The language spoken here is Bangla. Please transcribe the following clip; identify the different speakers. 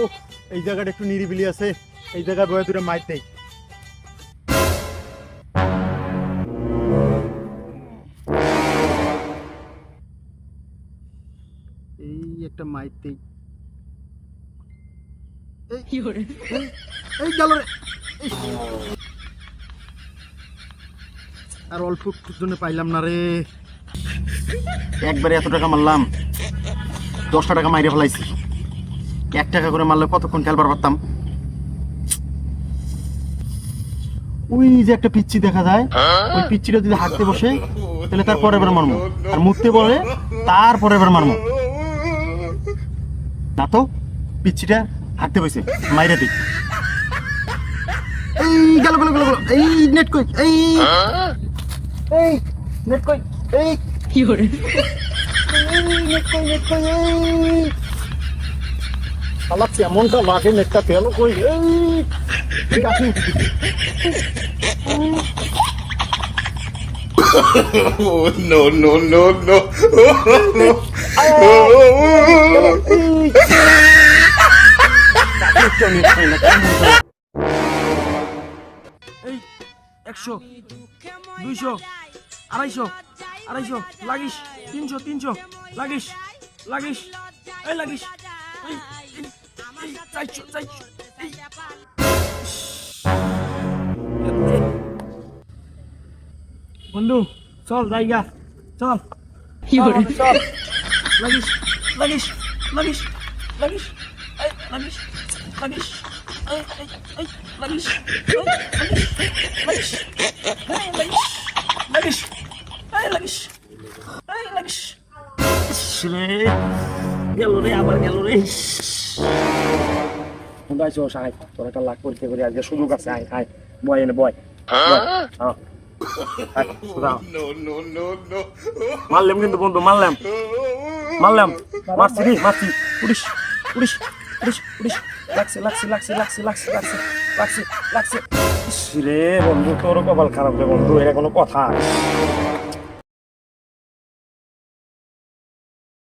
Speaker 1: ও এই জায়গাটা একটু নিরিবিলি আছে। এই জায়গায় বয়ে দূরে মাইর দেই। এই একটা মাইর দেই। এই গেল আর অল্প জন্য পাইলাম না রে। একবারে এত টাকা মারলাম। দশটা টাকা মাইরে ফেলাইছি। এক টাকা করে মারলে কতক্ষণ খেলবার পারতাম? ওই যে একটা পিচ্ছি দেখা যায় ওই পিচ্ছিটা যদি হাঁটতে বসে তাহলে তার পরের বার মারমো। আর মুততে বলে তার পরের বার মারমো। না তো পিচ্ছিটা হাঁটতে বসে মাইরে দিই। এই গেল গেল গেল এই নেট কই? এই। এই নেট কই? এই। এই, নেট কই নেট কই? এই। শালা কেমনটা লাগে নেটটা পেল কই এই ঠিক আছে
Speaker 2: no no no no!
Speaker 3: এই একশো দুইশো আড়াইশো আড়াইশো লাগিস তিনশো তিনশো লাগিস লাগিস এই লাগিস বন্ধু চল জায়গা। চল। চল, চল। লাগিস লাগিস লাগিস লাগিস। লাগিস লাগিস। লাগিস। লাগিস লাগিস। লাগিস লাগিস। লাগিস। রে, আবার তোর একটা লাখ করে আয় আয়, বয় বয়। আয়! মারলাম কিন্তু বন্ধু, মারলাম। মারলাম। মারছি রে, মারছি। উড়িস লাগছে লাগছে লাগছে লাগছে লাগছে লাগছে লাগছে লাগছে। রে বন্ধু তোর কপাল খারাপ রে বন্ধু, এটা কোনো কথা।